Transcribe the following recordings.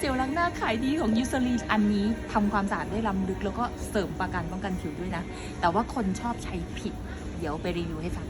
เจลล้างหน้าขายดีของยูซ l ลีนอันนี้ทำความสะอาดได้ล้ำลึกแล้วก็เสริมประกันป้องกันผิวด้วยนะ แต่ว่าคนชอบใช้ผิด เดี๋ยวไปรีวิวให้ฟัง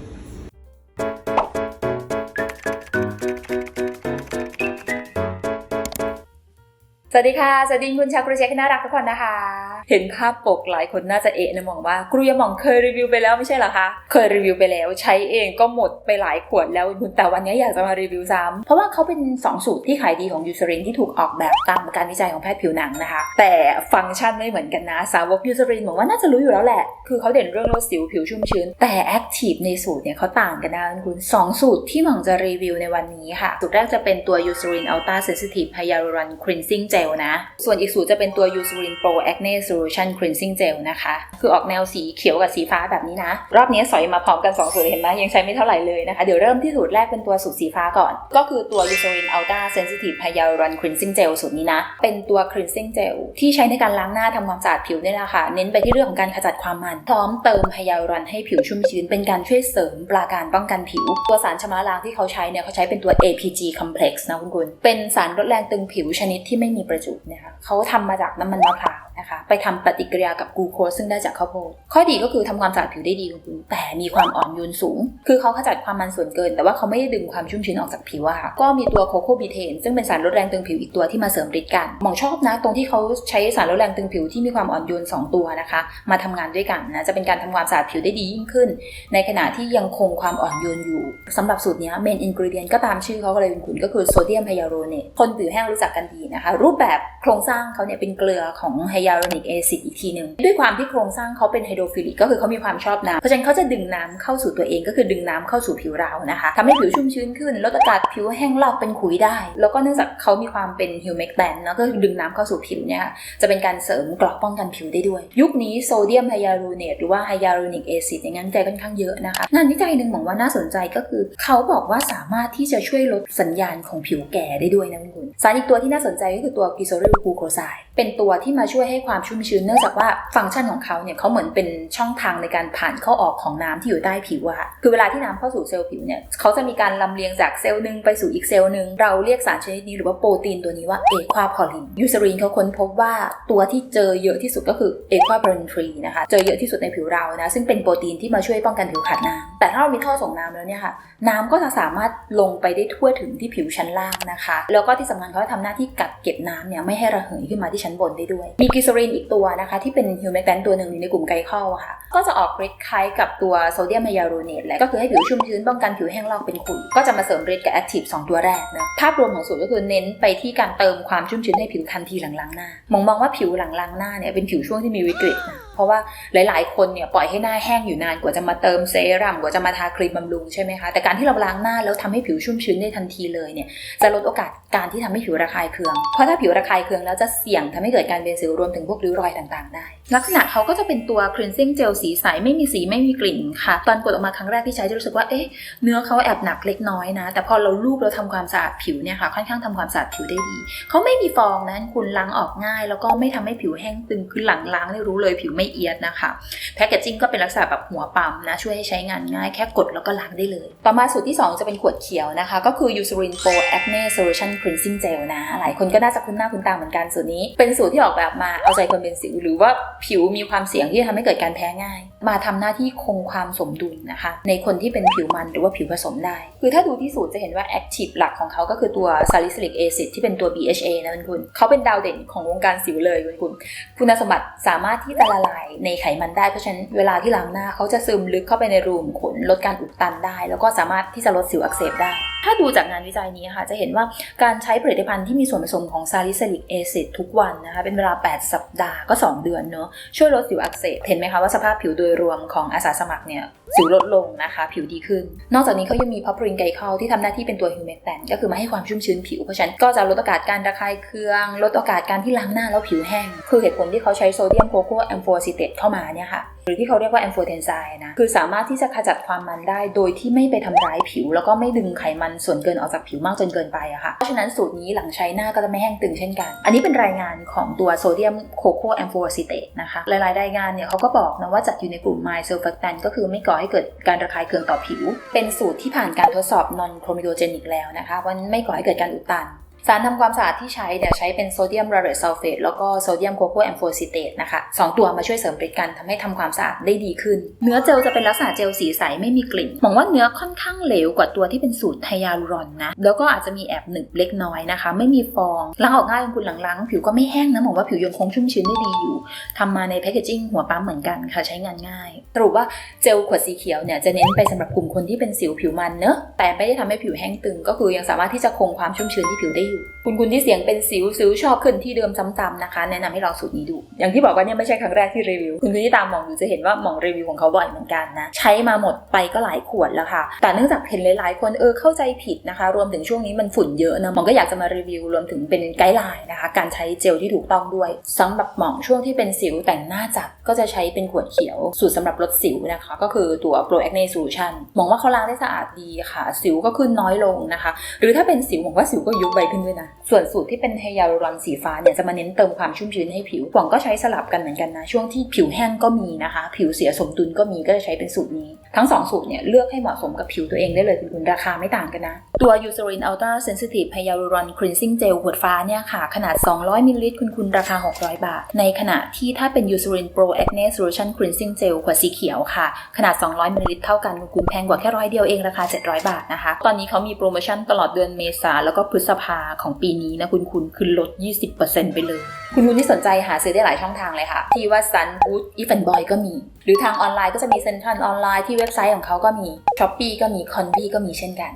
สวัสดีค่ะ สวัสดีคุณชาวกรูเชคน่ารักทุกคนนะคะ เห็นภาพปกหลายคนน่าจะเอะนะมองว่ากรูยาหมองเคยรีวิวไปแล้วไม่ใช่หรอคะ เคยรีวิวไปแล้วใช้เองก็หมดไปหลายขวดแล้วคุณแต่วันนี้อยากจะมารีวิวซ้ำเพราะว่าเขาเป็น 2 สูตรที่ขายดีของยูซรินที่ถูกออกแบบตามการวิจัยของแพทย์ผิวหนังนะคะ แต่ฟังก์ชันไม่เหมือนกันนะสาวกยูซรินบอกว่าน่าจะรู้อยู่แล้วแหละ คือเขาเด่นเรื่องลดสิวผิวชุ่มชื้น แต่แอคทีฟในสูตรเนี่ยเขาต่างกันนะคุณสองสูตรที่หมองจะรีวิวในวันนี้ค่ะ สูตรแรกจะเป็นตัว Eucerin Ultra Sensitive Hyaluron Cleansing Gel นะ ส่วนอีกสูตรจะเป็นตัว Eucerin Pro Acne Solution Cleansing Gel นะคะ คือออกแนวสีเขียวกับสีฟ้าแบบนี้นะ รอบนี้สอยมาพร้อมกัน 2 สูตรเห็นไหมยังใช้ไม่เท่าไหร่เลยนะคะ เดี๋ยวเริ่มที่สูตรแรกเป็นตัวสูตรสีฟ้าก่อน ก็คือตัว Eucerin Ultra Sensitive Hyaluron Cleansing Gel สูตรนี้นะ เป็นตัว Cleansing Gel ที่ใช้ในการล้างหน้าทำความสะอาดผิวนี่แหละค่ะ เน้นไปที่เรื่องของการขจัดความมัน พร้อมเติมไฮยาลูรอนให้ผิวชุ่มชื้น เป็นการช่วยเสริมปราการป้องกันผิว ตัวสารชำระล้างที่เขาใช้เนี่ยเขาใช้เป็นตัว APG Complex นะคุณคุณเป็นสารลดแรงตึงผิวชนิดที่ไม่มีประจุนะคะเขาทำมาจากน้ำมันมะพร้าว นะคะไปทำปฏิกิริยากับกูโคสซึ่งได้จากข้าวโพดข้อดีก็คือทำความสะอาดผิวได้ดีคุณคุณแต่มีความอ่อนโยนสูง คือเขาขจัดความมันส่วนเกิน แต่ว่าเขาไม่ได้ดึงความชุ่มชื้นออกจากผิวอะค่ะก็มีตัวโคโคบีเทนซึ่งเป็นสารลดแรงตึงผิวอีกตัวที่มาเสริมฤทธิ์กันหมองชอบนะ ตรงที่เขาใช้สารลดแรงตึงผิวที่มีความอ่อนโยน2 ตัวนะคะ มาทำงานด้วยกันนะจะเป็นการทำความสะอาดผิวได้ดียิ่งขึ้น ในขณะที่ยังคงความอ่อนโยนอยู่สำหรับสูตรนี้เมนอินกริเดียนก็ตามชื่อเขาก็เลยเป็นคุณก็คือโซเดียมไฮยาลูรอเนตคนผิวแห้งรู้จักกันดีนะคะรูปแบบโครงสร้างเขาเนี่ยเป็นเกลือของไฮยาลูรอนิกแอซิดอีกทีหนึ่งด้วยความที่โครงสร้างเขาเป็นไฮโดรฟิลิกก็คือเขามีความชอบน้ำเพราะฉะนั้นเขาจะดึงน้ำเข้าสู่ตัวเองก็คือดึงน้ำเข้าสู่ผิวเรานะคะทำให้ผิวชุ่มชื้นขึ้นลดอากาศผิวแห้งลอกเป็นขุยได้ แล้วก็เนื่องจากเขามีความเป็นฮิวเมกแตนเนาะก็ดึงน้ำเข้าสู่ผิวเนี่ยจะเป็นการเสริมกราะป้องกันผิวได้ด้วย ยุคนี้โซเดียมไฮยาลูเนตหรือว่าไฮยาลูรอนิกแอซิดในงานวิจัยค่อนข้างเยอะนะคะงานวิจัยหนึ่งบอกว่าน่าสนใจก็คือ เขาบอกว่าสามารถที่จะช่วยลดสัญญาณของผิวแก่ได้ด้วยนะคุณสารอีกตัวที่น่าสนใจก็คือตัวกิโซริลกูโคไซเป็นตัวที่มาช่วยให้ความชุ่มชื้นเนื่องจากว่าฟังก์ชันของเขาเนี่ยเขาเหมือนเป็นช่องทางในการผ่านเข้าออกของน้ำที่อยู่ใต้ผิวอะค่ะคือเวลาที่น้ำเข้าสู่เซลล์ผิวเนี่ยเขาจะมีการลำเลียงจากเซลล์หนึ่งไปสู่อีกเซลล์หนึ่งเราเรียกสารชนิดนี้หรือว่าโปรตีนตัวนี้ว่าเอควาพอลินยูซรินเขาค้นพบว่าตัวที่เจอเยอะที่สุดก็คือเอควาเบรนทรีนะคะเจอเยอะที่สุดในผิวเรานะซึ่งเป็นโปรตีนที่มาช่วยป้องกันผิวขาดน้ำแต่ถ้าเรามีท่อส่งน้ำแล้วเนี่ยค่ะน้ำก็จะสามารถลงไปได้ทั่วถึงที่ผิวชั้นล่างนะคะ แล้วก็ที่สำคัญเขาทำหน้าที่กักเก็บน้ำเนี่ยไม่ให้ระเหยขึ้นมาที่ชั้นบนได้ด้วย มีกิซรินอีกตัวนะคะที่เป็นฮิวแมกแตนตัวหนึ่งอยู่ในกลุ่มไกลคอลอค่ะ ก็จะออกฤทธิ์คล้ายกับตัวโซเดียมไฮยาลูรเนตแหละก็คือให้ผิวชุ่มชื้นป้องกันผิวแห้งลอกเป็นขุยก็จะมาเสริมฤทธิ์กับแอคทีฟสองตัวแรกนะภาพรวมของสูตรก็คือเน้นไปที่การเติมความชุ่มชื้นให้ผิวทันทีหลังล้างหน้ามองมองว่าผิวหลังล้างหน้าเนี่ยเป็นผิวช่วงที่มีวิกฤตนะ เพราะว่าหลาย ๆ คนเนี่ยปล่อยให้หน้าแห้งอยู่นานกว่าจะมาเติมเซรั่มกว่าจะมาทาครีมบำรุงใช่ไหมคะแต่การที่เราล้างหน้าแล้วทำให้ผิวชุ่มชื้นได้ทันทีเลยเนี่ยจะลดโอกาสการที่ทำให้ผิวระคายเคือง เพราะถ้าผิวระคายเคืองแล้วจะเสี่ยงทำให้เกิดการเป็นสิวรวมถึงพวกริ้วรอยต่างๆ ได้ ลักษณะเขาก็จะเป็นตัว cleansing gel สีใสไม่มีสีไม่มีกลิ่นค่ะ ตอนกดออกมาครั้งแรกที่ใช้จะรู้สึกว่าเอ๊ะเนื้อเขาแอบหนักเล็กน้อยนะ แต่พอเราลูบเราทำความสะอาดผิวเนี่ยค่ะค่อนข้างทำความสะอาดผิวได้ดีเขาไม่มีฟองนะคุณล้างออกง่าย แล้วก็ไม่ทำให้ผิวแห้งตึงคือหลังล้างได้รู้เลยผิวไม่เอียดนะคะแพคเกจจิ้งก็เป็นลักษณะแบบหัวปั๊มนะช่วยให้ใช้งานง่ายแค่กดแล้วก็ล้างได้เลย ต่อมาสูตรที่ 2 จะเป็นขวดเขียวนะคะ ก็คือ Eucerin Pro Acne Solution Cleansing Gel นะ หลายคนก็น่าจะคุ้นหน้าคุ้นตาเหมือนกันสูตรนี้ เป็นสูตรที่ออกแบบมาเอาใจคนเป็นสิว หรือว่าผิวมีความเสี่ยงที่จะทำให้เกิดการแพ้ง่าย มาทำหน้าที่คงความสมดุลนะคะ ในคนที่เป็นผิวมันหรือว่าผิวผสมได้ คือถ้าดูที่สูตรจะเห็นว่า Active หลักของเขาก็คือตัว Salicylic Acid ที่เป็นตัว BHA นะคุณคุณเขาเป็นดาวเด่นของวงการสิวเลยคุณคุณคุณสมบัติสามารถที่จะละลายในไขมันได้ เพราะฉะนั้นเวลาที่ล้างหน้าเขาจะซึมลึกเข้าไปในรูขุมขนลดการอุดตันได้ แล้วก็สามารถที่จะลดสิวอักเสบได้ ถ้าดูจากงานวิจัยนี้ค่ะ จะเห็นว่าการใช้ผลิตภัณฑ์ที่มีส่วนผสมของซาลิซิลิกแอซิดทุกวันนะคะเป็นเวลา 8 สัปดาห์ก็ 2 เดือนเนอะช่วยลดสิวอักเสบเห็นไหมคะว่าสภาพผิวโดยรวมของอาสาสมัครเนี่ยสิวลดลงนะคะ ผิวดีขึ้น นอกจากนี้เขายังมีพับรินไกลเข้าที่ทำหน้าที่เป็นตัวฮิวเมกแตนก็คือมาให้ความชุ่มชื้นผิว เพราะฉะนั้นก็จะลดโอกาสการระคายเคือง ลดโอกาสการที่ล้างหน้าแล้วผิวแห้ง คือเหตุผลที่เขาใช้โซเดียมโคโคแอมโฟซิเตตเข้ามาเนี่ยค่ะ หรือที่เขาเรียกว่าแอมโฟเทนไซน์นะ คือสามารถที่จะขจัดความมันได้ โดยที่ไม่ไปทำร้ายผิว แล้วก็ไม่ดึงไขมันส่วนเกินออกจากผิวมากจนเกินไปอะค่ะ เพราะฉะนั้นสูตรนี้หลังใช้หน้าก็จะไม่แห้งตึงเช่นกัน อันนี้เป็นรายงานของตัวโซเดียมโคโคแอมโฟซิเตตนะคะ หลายๆ รายงานเนี่ยเขาก็บอกนะว่าจัดอยู่ในกลุ่มไมเซลฟักตันก็คือไม่ก่อให้เกิดการระคายเคืองต่อผิว เป็นสูตรที่ผ่านการทดสอบนอนโครมิโดเจนิกแล้วนะคะว่าไม่ก่อให้เกิดการอุดตัน สารทำความสะอาดที่ใช้เนี่ยใช้เป็นโซเดียม r a r e t ซัลเฟตแล้วก็โซเดียมโคโคแอมโฟซิเตตนะคะสองตัวมาช่วยเสริมฤทธิ์กันทำให้ทำความสะอาดได้ดีขึ้น เนื้อเจลจะเป็นลักษณะเจลสีใสไม่มีกลิ่นมองว่าเนื้อค่อนข้างเหลวกว่าตัวที่เป็นสูตรไฮยาลูรอนนะ แล้วก็อาจจะมีแอบหนึบเล็กน้อยนะคะ ไม่มีฟองล้างออกง่ายคุณหลังๆ ผิวก็ไม่แห้งนะมองว่าผิวยังคงชุ่มชื้นได้ดีอยู่ทำมาในแพคเกจิ้งหัวปั๊มเหมือนกันค่ะใช้งานง่ายสรุปว่าเจลขวดสีเขียวเนี่ยจะเน้นไปสำหรับกลุ่มคนที่เป็นสิวผิวมันเนอะแต่ไม่ได้ทำให้ผิวแห้งตึง ก็คือยังสามารถที่จะคงความชุ่มชื้นที่ผิวได้อยู่คุณคุณที่เสียงเป็นสิวสิวชอบขึ้นที่เดิมซ้ำๆนะคะ แนะนำให้ลองสูตรนี้ดู อย่างที่บอกว่าเนี่ยไม่ใช่ครั้งแรกที่รีวิว คุณคุณที่ตามมองอยู่จะเห็นว่าหมองรีวิวของเขาบ่อยเหมือนกันนะ ใช้มาหมดไปก็หลายขวดแล้วค่ะ แต่เนื่องจากเห็นหลายๆ คนเออเข้าใจผิดนะคะ รวมถึงช่วงนี้มันฝุ่นเยอะนะหมองก็อยากจะมารีวิว รวมถึงเป็นไกด์ไลน์นะคะ การใช้เจลที่ถูกต้องด้วยสำหรับหมองช่วงที่เป็นสิวแต่งหน้าจัดก็จะใช้เป็นขวดเขียว สูตรสำหรับลดสิวนะคะ ก็คือตัว Pro Acne Solution มองว่าเขาล้างได้สะอาดดีค่ะ สิวก็ขึ้นน้อยลงนะคะ หรือถ้าเป็นสิวหวังว่าสิวก็ยุบไปขึ้นด้วยนะ ส่วนสูตรที่เป็นไฮยาลูรอนสีฟ้าเนี่ยจะมาเน้นเติมความชุ่มชื้นให้ผิวหวังก็ใช้สลับกันเหมือนกันนะ ช่วงที่ผิวแห้งก็มีนะคะ ผิวเสียสมดุลก็มีก็จะใช้เป็นสูตรนี้ ทั้งสองสูตรเนี่ยเลือกให้เหมาะสมกับผิวตัวเองได้เลยคุณคุณราคาไม่ต่างกันนะ ตัว Eucerin Ultra Sensitive Hyaluron Cleansing Gel ขวดฟ้าเนี่ยค่ะ ขนาด 200มิลลิลิตรคุณคุณราคา 600 บาท ในขณะที่ถ้าเป็น Eucerin Pro Acne Solution Cleansing Gel ขวดสีเขียวค่ะ ขนาด 200มิลลิลิตรเท่ากันคุณคุณแพงกว่าแค่ร้อยเดียวเองราคา 700 บาทนะคะ ตอนนี้เขามีโปรโมชั่นตลอดเดือนเมษาแล้วก็พฤษภาของปีนี้นะคุณคุณคือลด 20%ไปเลย คุณคุณที่สนใจหาซื้อได้หลายช่องทางเลยค่ะ ที่ว่า Sun Wood If and Boy ก็มี หรือทางออนไลน์ก็จะมีเซ็นทรัลออนไลน์ที่เว็บไซต์ของเขาก็มี s h อ p e e ก็มี c o n v ก็มีเช่นกัน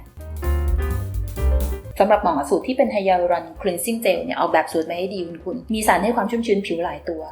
สำหรับหมองสูตรที่เป็นไฮยาลูรอนคลีนซิ่งเจลเนี่ยออกแบบสูตรมาให้ดีคุณคุณ มีสารให้ความชุ่มชื้นผิวหลายตัว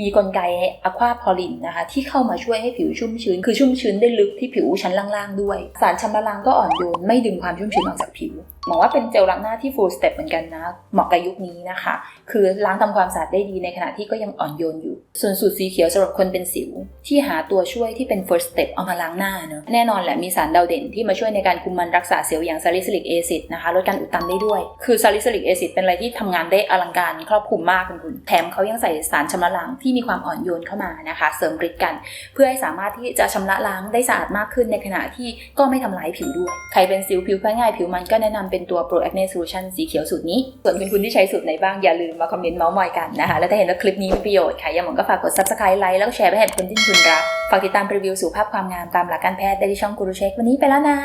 มีกลไกอะควาพอลินนะคะที่เข้ามาช่วยให้ผิวชุ่มชื้น คือชุ่มชื้นได้ลึกที่ผิวชั้นล่างๆด้วย สารชำระล้างก็อ่อนโยนไม่ดึงความชุ่มชื้นออกจากผิว มองว่าเป็นเจลล้างหน้าที่ full step เหมือนกันนะ เหมาะกับยุคนี้นะคะ คือล้างทำความสะอาดได้ดีในขณะที่ก็ยังอ่อนโยนอยู่ ส่วนสูตรสีเขียวสำหรับคนเป็นสิว ที่หาตัวช่วยที่เป็น first step เอามาล้างหน้าเนอะแน่นอนแหละมีสารดาวเด่นที่มาช่วยในการคุมมันรักษาเซลล์อย่างซาลิซิลิกแอซิดนะคะลดการอุดตันได้ด้วย คือซาลิซิลิกแอซิดเป็นอะไรที่ทำงานได้อลังการครอบคลุมมากคุณแถมเขายังใส่สารชำระล้างที่มีความอ่อนโยนเข้ามานะคะ เสริมฤทธิ์กัน เพื่อให้สามารถที่จะชำระล้างได้สะอาดมากขึ้นในขณะที่ก็ไม่ทำลายผิวด้วย ใครเป็นสิวผิวแพ้ง่ายผิวมันก็แนะนำเป็น็นตัว Pro Acne Solution สีเขียวสูตรนี้ ส่วนคุณคุณที่ใช้สูตรไหนบ้าง อย่าลืมมาคอมเมนต์เมาส์มอยกันนะคะ แล้วถ้าเห็นว่าคลิปนี้มีประโยชน์ค่ะอย่าหมองก็ฝากกด subscribe ไลค์แล้วก็แชร์ไปให้คนที่คุณรัก ฝากติดตามรีวิวสุขภาพความงามตามหลักการแพทย์ได้ที่ช่องกูรูเช็ควันนี้ไปแล้วนะ